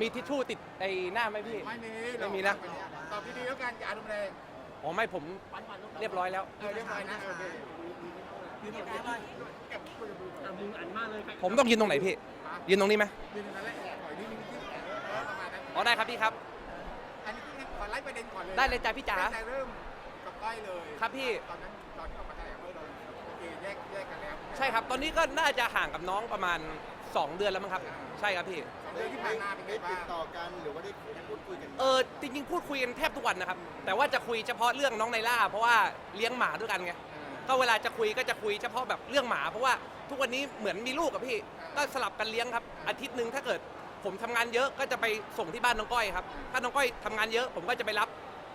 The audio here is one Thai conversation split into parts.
มีทิชชู่ติดไอ้หน้าไหมพี่ ไม่มีไม่มีนะ ตอบดีๆแล้วกันอย่าอารมณ์แรงอ๋อไม่ผมเรียบร้อยแล้ว เออเรียบร้อยนะโอเคยืนตรงนี้หน่อยอะมึงอันมากเลยใครผมต้องยืนตรงไหนพี่ ยืนตรงนี้ไหมยืนตรงนั้นแหละถอยนิดนึงที่เออประมาณนั้นอ๋อได้ครับพี่ครับ อันนี้พี่ขอไล่ประเด็นก่อนเลยได้เลยจ้ะพี่จ๋า ตั้งแต่เริ่มกับก้อยเลยครับพี่ ตอนนั้นตอนที่ออกมาแถลงเมื่อเราโอเคแยกแยกกันแล้วใช่ครับ ตอนนี้ก็น่าจะห่างกับน้องประมาณ 2 เดือนแล้วมั้งครับ ใช่ครับพี่สองเดือนที่ผ่านมาเป็นไงได้บ้าติดงต่อกันหรือว่าได้พูดคุยกันเออจริงๆ พูดคุยกันแทบทุกวันนะครับ แต่ว่าจะคุยเฉพาะเรื่องน้องไนล่า เพราะว่าเลี้ยงหมาด้วยกันไง ก็เวลาจะคุยก็จะคุยเฉพาะแบบเรื่องหมาเพราะว่าทุกวันนี้เหมือนมีลูกกับพี่ ก็สลับกันเลี้ยงครับ อาทิตย์หนึ่งถ้าเกิดผมทำงานเยอะก็จะไปส่งที่บ้านน้องก้อยครับ ถ้าน้องก้อยทำงานเยอะผมก็จะไปรับ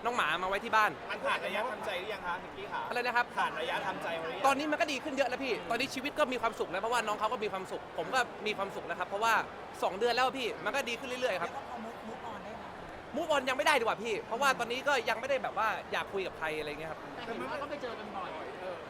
น้องหมามาไว้ที่บ้าน มันผ่านระยะทำใจหรือยังคะนิกกี้ค่ะอะไรนะครับ ผ่านระยะทำใจมาหรือยังตอนนี้มันก็ดีขึ้นเยอะแล้วพี่ ตอนนี้ชีวิตก็มีความสุขแล้วเพราะว่าน้องเขาก็มีความสุข ผมก็มีความสุขแล้วครับ เพราะว่า 2 เดือนแล้วพี่ มันก็ดีขึ้นเรื่อยๆครับแล้วก็พอมุกมุกออนได้ไหมมูฟออนยังไม่ได้ดีกว่าพี่ เพราะว่าตอนนี้ก็ยังไม่ได้แบบว่าอยากคุยกับใครอะไรเงี้ยครับ แต่เห็นว่าก็ไปเจอกันบ่อย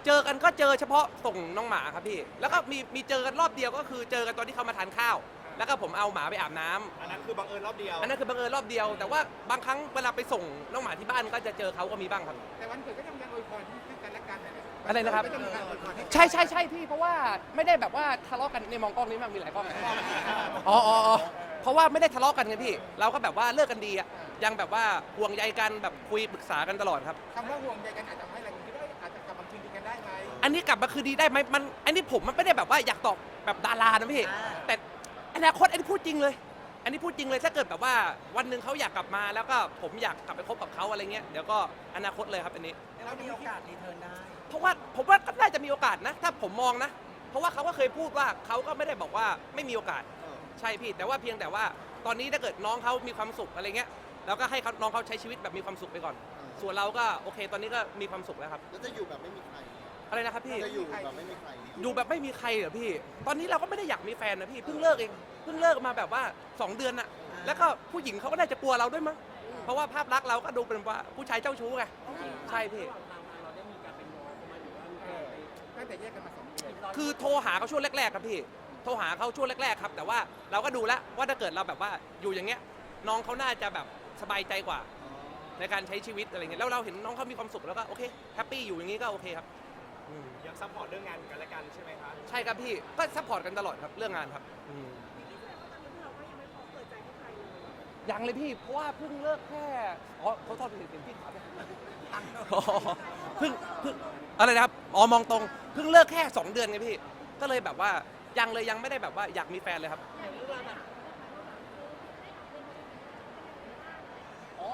เจอกันก็เจอเฉพาะส่งน้องหมาครับพี่ แล้วก็มีมีเจอกันรอบเดียวก็คือเจอกันตอนที่เขามาทานข้าว แล้วก็ผมเอาหมาไปอาบน้ำอันนั้นคือบังเอิญรอบเดียวอันนั้นคือบังเอิญรอบเดียว แต่ว่าบางครั้งเวลาไปส่งน้องหมาที่บ้านก็จะเจอเขาก็มีบ้างครับ แต่วันเกิดก็ยังยังอวยพรที่กันและกันนะอะไรนะครับก็ยังมีการอวยพรให้ใช่ใช่ใช่พี่เพราะว่าไม่ได้แบบว่าทะเลาะกันในมองกล้องนี้มันมีหลายกล้องนะอ๋ออ๋ออ๋อเพราะว่าไม่ได้ทะเลาะกันไงพี่เราก็แบบว่าเลิกกันดีอะยังแบบว่าห่วงใยกันแบบคุยปรึกษากันตลอดครับ คำว่าห่วงใยกันอาจจะทำให้เราคิดว่าอาจจะกลับมาคืนดีกันได้ไหมอันนี้กลับมาคืนดีได้ไหมมันอันนี้ผมมันไม่ได้แบบว่าอยากตอบแบบดารานะพี่แต่ อนาคตอันนี้พูดจริงเลย อันนี้พูดจริงเลยถ้าเกิดแบบว่าวันหนึ่งเขาอยากกลับมาแล้วก็ผมอยากกลับไปคบกับเขาอะไรเงี้ยเดี๋ยวก็อนาคตเลยครับอันนี้ แล้วมีโอกาสรีเทิร์นได้ เพราะว่าผมว่าก็น่าจะมีโอกาสนะ ถ้าผมมองนะ เพราะว่าเขาก็เคยพูดว่าเขาก็ไม่ได้บอกว่าไม่มีโอกาสเออใช่พี่ แต่ว่าเพียงแต่ว่าตอนนี้ถ้าเกิดน้องเขามีความสุขอะไรเงี้ยเราก็ให้เขาน้องเขาใช้ชีวิตแบบมีความสุขไปก่อน ส่วนเราก็โอเค ตอนนี้ก็มีความสุขแล้วครับ แล้วจะอยู่แบบไม่มีใคร อะไรนะครับพี่ จะอยู่แบบไม่มีใครอยู่แบบไม่มีใครเหรอพี่ ตอนนี้เราก็ไม่ได้อยากมีแฟนนะพี่ เพิ่งเลิกเอง เพิ่งเลิกมาแบบว่า 2 เดือนน่ะ แล้วก็ผู้หญิงเขาก็น่าจะกลัวเราด้วยมั้ง เพราะว่าภาพลักษณ์เราก็ดูเป็นว่าผู้ชายเจ้าชู้ไง ใช่พี่ระหว่างทางมาเราได้มีการไปง้อเขาไหมาหรือว่ามีการไปตั้งแต่แยกกันมาสองเดือนคือโทรหาเขาช่วงแรกๆครับพี่ โทรหาเขาช่วงแรกๆครับ แต่ว่าเราก็ดูแล้วว่าถ้าเกิดเราแบบว่าอยู่อย่างเงี้ย น้องเขาน่าจะแบบสบายใจกว่า ในการใช้ชีวิตอะไรเงี้ย แล้วเราเห็นน้องเขามีความสุขแล้วก็โอเค แฮปปี้อยู่อย่างนี้ก็โอเคครับ อืมยังซัพพอร์ตเรื่องงานกันและกันใช่ไหมคะใช่ครับพี่ก็ซัพพอร์ตกันตลอดครับเรื่องงานครับ อืมยังเลยพี่เพราะว่าเพิ่งเลิกแค่อ๋อเขาโทษถึงพี่ถามเนี่ยอ๋อเพิ่งเพิ่งอะไรนะครับอ๋อมองตรงเพิ่งเลิกแค่ 2 เดือนไงพี่ ก็เลยแบบว่ายังเลยยังไม่ได้แบบว่าอยากมีแฟนเลยครับ อ๋อ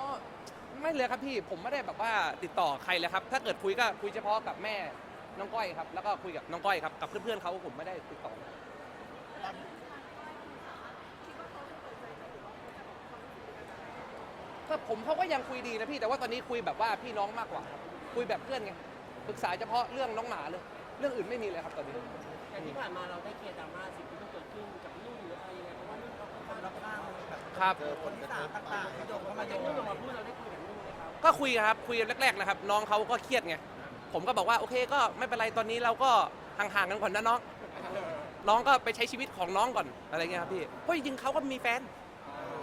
ไม่เลยครับพี่ผมไม่ได้แบบว่าติดต่อใครเลยครับ ถ้าเกิดคุยก็คุยเฉพาะกับแม่ น้องก้อยครับ แล้วก็คุยกับน้องก้อยครับ กับเพื่อนๆเขาผมไม่ได้ติดต่อ ก็ผมเขาก็ยังคุยดีนะพี่แต่ว่าตอนนี้คุยแบบว่าพี่น้องมากกว่าครับคุยแบบเพื่อนไงปรึกษาเฉพาะเรื่องน้องหมาเลย เรื่องอื่นไม่มีเลยครับตอนนี้ แต่ที่ผ่านมาเราได้เคลียร์ดราม่าสิ่งที่มันเกิดขึ้นกับนุ่นหรืออะไรยังไงเพราะว่านุ่นเขาค่อนข้างรับข้างมันแบบครับ เจอผลกระทบต่างๆที่โดนเข้ามามาโยจากนุ่นงออกมาพูดเราได้คุยกับนุ่นไหมครับ ก็คุยครับคุยแรกๆนะครับ น้องเขาก็เครียดไง ผมก็บอกว่าโอเคก็ไม่เป็นไรตอนนี้เราก็ห่างๆกันก่อนนะน้อง น้องก็ไปใช้ชีวิตของน้องก่อนอะไรเงี้ยครับพี่เพราะจริงๆเขาก็มีแฟน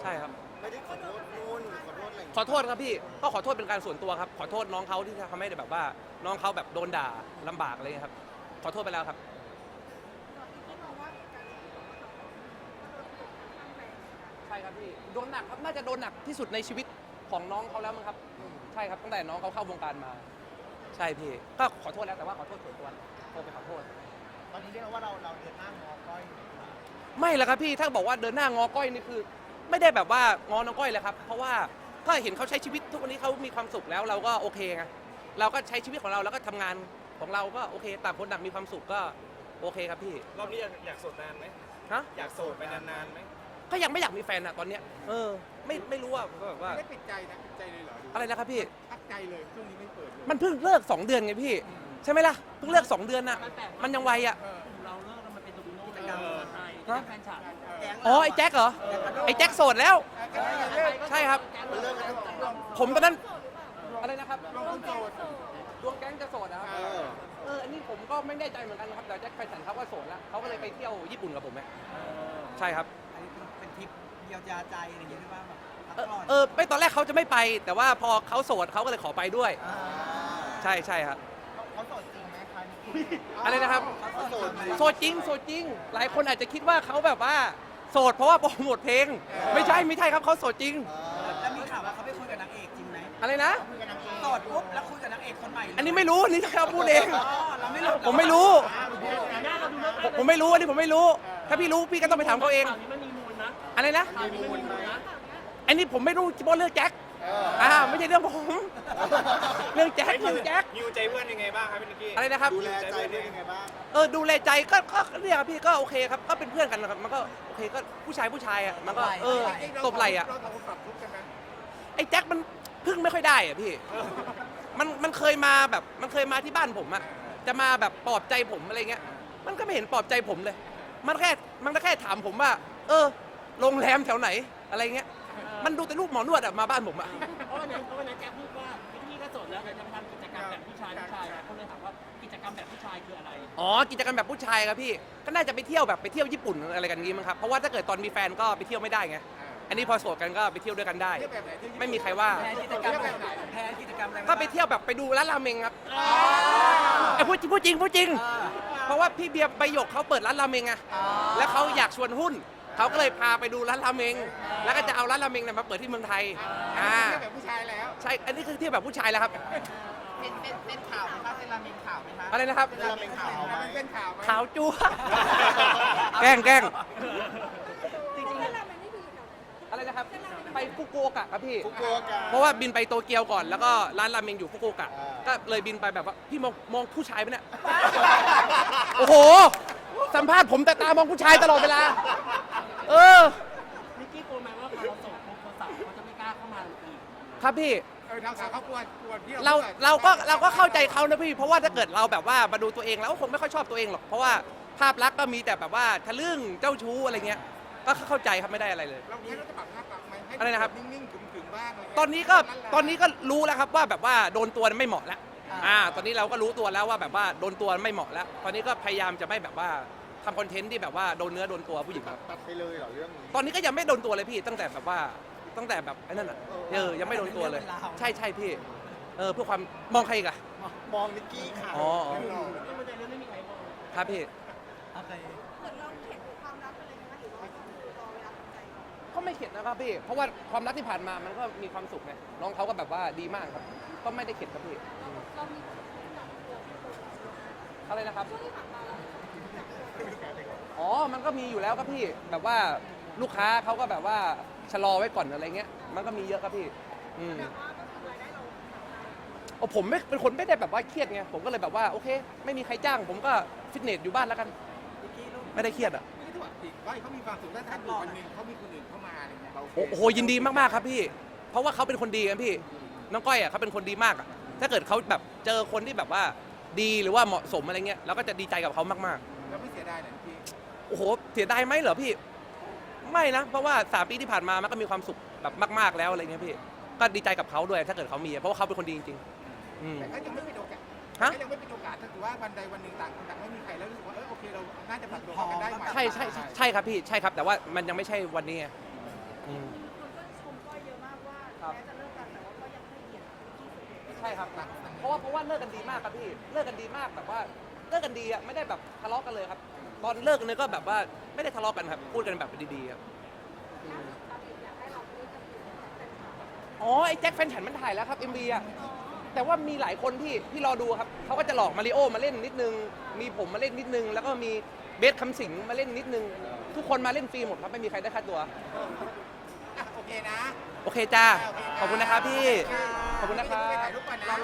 ใช่ครับ ไม่ได้ขอโทษนู่นขอโทษอะไรอย่างขอโทษครับพี่ก็ขอโทษเป็นการส่วนตัวครับ ขอโทษน้องเขาที่ทำให้แบบว่า น้องเขาแบบโดนด่าลำบากอะไรเงี้ยครับ ขอโทษไปแล้วครับ ใช่ครับพี่โดนหนักครับน่าจะโดนหนักที่สุดในชีวิตของน้องเขาแล้วมั้งครับ ใช่ครับตั้งแต่น้องเขาเข้าวงการมา ใช่พี่ ก็ขอโทษแล้วแต่ว่าขอโทษส่วนตัวโทรไปขอโทษ ตอนนี้เรียกว่าเราเราเดินหน้างอก้อยไม่ละครับพี่ถ้าบอกว่าเดินหน้างอก้อยนี่คือ ไม่ได้แบบว่างอน้องก้อยเลยครับ เพราะว่าก็เห็นเขาใช้ชีวิตทุกวันนี้เขามีความสุขแล้วเราก็โอเคไงเราก็ใช้ชีวิตของเราแล้วก็ทำงานของเราก็โอเคต่างคนต่างมีความสุขก็โอเคครับพี่รอบนี้อยากอยากโสดนานไหมฮะอยากโสดไปนานๆไหม ก็ยังไม่อยากมีแฟนอะตอนเนี้ยเออไม่ไม่รู้ว่าก็แบบว่าไม่ได้ปิดใจนะปิดใจเลยเหรออะไรนะครับพี่ พักใจเลยช่วงนี้ไม่เปิดเลยมันเพิ่งเลิกสองเดือนไงพี่ ใช่ไหมล่ะเพิ่งเลิกสองเดือนอะมันยังไวอะเออ เราเลิกแล้วมันเป็นโดมิโน่ในการเมืองไทยเป็นแฟนฉันอ๋อ ไอ้แจ็คเหรอ ไอ้แจ็คโสดแล้วใช่ครับ มันเลิกกันตั้งแต่ผมตอนนั้นอะไรนะครับลงทุนโสดดวงแก๊งจะโสดนะครับเออ เอออันนี้ผมก็ไม่แน่ใจเหมือนกันครับแต่แจ็คแฟนฉันเขาก็โสดแล้วเขาก็เลยไปเที่ยวญี่ปุ่นกับผมไงใช่ครับ อันนี้เป็นทริปเดียวยียวยาใจอะไรอย่างเงี้ยด้วยว่าแบบพักเออผ่อนเออไม่ตอนแรกเขาจะไม่ไป แต่ว่าพอเขาโสดเขาก็เลยขอไปด้วย อ่าใช่ใช่ครับเขาโสดจริงไหมคะนิกกี้อะไรนะครับ เขาโสดไหมโสดจริงโสดจริง หลายคนอาจจะคิดว่าเขาแบบว่าโสดเพราะว่าโปรโมทเพลง ไม่ใช่ไม่ใช่ครับเขาโสดจริง แล้วมีข่าวว่าเขาไปคุยกับนางเอกจริงไหมอะไรนะ โสดปุ๊บแล้วคุยกับนางเอกคนใหม่เลยอันนี้ไม่รู้อันนี่เขาพูดเอง อ๋อเราไม่รู้ผมไม่รู้แต่หน้าเราดูน่าผมผมไม่รู้อันนี้ผมไม่รู้ ถ้าพี่รู้พี่ก็ต้องไปถามเขาเอง ข่าวนี้มันมีมูลนะ อะไรนะข่าวนี้มันมีมูลนะอันนี้ผมไม่รู้เฉพาะเรื่องแจ็คอ่าไม่ใช่เรื่องผม เรื่องแจ็คเรื่องแจ็คฮิวใจเพื่อนยังไงบ้างครับพี่นิกกี้อะไรนะครับ ดูแลใจเป็นยังไงบ้างเออดูแลใจก็ก็เนี่ยครับพี่ก็โอเคครับก็เป็นเพื่อนกันนะครับมันก็โอเคก็ผู้ชายผู้ชายอะมันก็เออตบไหลอะเราต้องปรับทุกข์กันไหมไอ้แจ็คมันพึ่งไม่ค่อยได้อะพี่ มันมันเคยมาแบบมันเคยมาที่บ้านผมอะจะมาแบบปลอบใจผมอะไรเงี้ย มันก็ไม่เห็นปลอบใจผมเลย มันแค่มันก็แค่ถามผมว่า เออ โรงแรมแถวไหนอะไรเงี้ย มันดูแต่ลูกหมอนวดอะมาบ้านผมอะเพราะวันนั้นเพราะวันนั้นแจ็คพูดว่าพี่ก็โสดแล้วแต่จะมาทำกิจกรรมแบบผู้ชายผู้ชายเขาเลยถามว่ากิจกรรมแบบผู้ชายคืออะไร อ๋อ กิจกรรมแบบผู้ชายครับพี่ ก็น่าจะไปเที่ยวแบบไปเที่ยวญี่ปุ่นอะไรกันงี้มั้งครับ เพราะว่าถ้าเกิดตอนมีแฟนก็ไปเที่ยวไม่ได้ไง อันนี้พอโสดกันก็ไปเที่ยวด้วยกันได้เที่ยวแบบไหนที่ญี่ปุ่นไม่มีใครว่า แพนกิจกรรมแบบไหนแพนกิจกรรมอะไรก็ไปเที่ยวแบบไปดูร้านราเมงครับไอ้พูดจริงพูดจริงพูดจริงเพราะว่าพี่เบียร์ใบหยกเขาเปิดร้านราเมงอะแล้วเขาอยากชวนหุ้น เขาก็เลยพาไปดูร้านราเมง แล้วก็จะเอาร้านราเมงเนี่ยมาเปิดที่เมืองไทยอ่าเที่ยวแบบผู้ชายแล้ว ใช่ อันนี้คือเที่ยวแบบผู้ชายแล้วครับ เป็นเป็นเป็นข่าวไหมคะเป็นราเมงข่าวไหมคะอะไรนะครับ เป็นราเมงข่าวไหมมันเป็นข่าวไหมขาวจั๊วแกล้งแกล้งจริงอะไรนะครับ ไปฟุกุโอกะครับพี่ๆฟุกุโอกะ เพราะว่าบินไปโตเกียวก่อน แล้วก็ร้านราเมงอยู่ฟุกุโอกะอ่าก็เลยบินไปแบบว่าพี่มองมองผู้ชายไหมเนี่ย โอ้โห สัมภาษณ์ผมแต่ตามองผู้ชายตลอดเวลา เออ นิกกี้กลัวไหมว่าพอเราโสดปุ๊บคนสาวเขาจะไม่กล้าเข้ามาอีกครับพี่ เออทางสาวเขากวนกวนที่เราพูดอะเราก็เราก็เข้าใจเขานะพี่ เพราะว่าถ้าเกิดเราแบบว่ามาดูตัวเองเราก็คงไม่ค่อยชอบตัวเองหรอก เพราะว่าภาพลักษณ์ก็มีแต่แบบว่าทะลึ่งเจ้าชู้อะไรเงี้ย ก็เข้าใจครับไม่ได้อะไรเลย เราเนี่ยเราจะปรับหน้าปรับไหมให้อะไรนะครับ นิ่งๆขึมๆบ้างะไรเงี้ยตอนนี้ก็ลั่ๆตอนนี้ก็รู้แล้วครับว่าแบบว่าโดนตัวไม่เหมาะแล้วอ่า ตอนนี้เราก็รู้ตัวแล้วว่าแบบว่าโดนตัวไม่เหมาะแล้ว ตอนนี้ก็พยายามจะไม่แบบว่า ทำคอนเทนต์ที่แบบว่าโดนเนื้อโดนตัวผู้หญิงครับ ตัดไปเลยเหรอเรื่องนี้ ตอนนี้ก็ยังไม่โดนตัวเลยพี่ตั้งแต่แบบว่าตั้งแต่แบบไอ้นั่นอะเออยังไม่โดนตัวเลย ใช่ใช่พี่เออเพื่อความมองใครอีกอะมองนิกกี้ค่ะอ๋ออ๋อไม่มันใจเรื่องไม่มีใครมองครับพี่ โอเคก็ไม่เข็ดนะครับพี่ เพราะว่าความรักที่ผ่านมามันก็มีความสุขไงน้องเขาก็แบบว่าดีมากครับ ก็ไม่ได้เข็ดครับพี่อะไรนะครับ อ๋อ มันก็มีอยู่แล้วครับพี่ แบบว่าลูกค้าเขาก็แบบว่าชะลอไว้ก่อนอะไรเงี้ย มันก็มีเยอะครับพี่ อืมโอ้ผมไม่เป็นคนไม่ได้แบบว่าเครียดไง ผมก็เลยแบบว่าโอเค ไม่มีใครจ้าง ผมก็ฟิตเนสอยู่บ้านแล้วกันนิกกี้ลูกไม่ได้เครียดอะนี่ถือว่าผิดว่าเขามีความสุขแล้วถ้าอยู่วันหนึ่งเขามีคนอื่นเข้ามาอะไรเงี้ยเราโอ้โหยินดีมากๆครับพี่ เพราะว่าเขาเป็นคนดีครับพี่ น้องก้อยอะเขาเป็นคนดีมากอะ ถ้าเกิดเขาแบบเจอคนที่แบบว่าดีหรือว่าเหมาะสมอะไรเงี้ยเราก็จะดีใจกับเขามาก เราไม่เสียดายเลยพี่ๆโอ้โหเสียดายไหมเหรอพี่ ไม่นะ เพราะว่าสามปีที่ผ่านมามันก็มีความสุขแบบมาก ๆแล้วอะไรเงี้ยพี่ ก็ดีใจกับเขาด้วยถ้าเกิดเขามี เพราะว่าเขาเป็นคนดีจริงๆอืม แต่ก็ยังไม่เป็นโอกาสฮะ ก็ยังไม่เป็นโอกาสถ้าถือว่าวันใดวันหนึ่งต่างคนต่างไม่มีใครแล้วรู้สึกว่าเออโอเคเราน่าจะปรับตัวเข้ากันได้ไหมใช่ใช่ใช่ใช่ครับพี่ใช่ครับ แต่ว่ามันยังไม่ใช่วันนี้ไงอืม คนก็ชมก้อยเยอะมากว่าครับ แม้จะเลิกกันแต่ว่าก็ยังให้เกียรติที่สุด ใช่ครับ เพราะว่าเพราะว่าเลิกกันดีมากครับพี่ เลิกกันดีมากแบบว่า เลิกกันดีอะไม่ได้แบบทะเลาะกันเลยครับ ตอนเลิกกันเนี่ยก็แบบว่าไม่ได้ทะเลาะกันครับพูดกันแบบดีๆครับอืมอ๋อไอ้แจ็คแฟนฉันมันถ่ายแล้วครับ MV อะแต่ว่ามีหลายคนที่ที่รอดูครับเขาก็จะหลอกมาริโอมาเล่นนิดนึง มีผมมาเล่นนิดนึง แล้วก็มีเบสคำสิงมาเล่นนิดนึง ทุกคนมาเล่นฟรีหมดครับไม่มีใครได้ค่าตัวอะโอเคนะ โอเคจ้าโอเคขอบคุณนะครับพี่ ขอบคุณนะครับ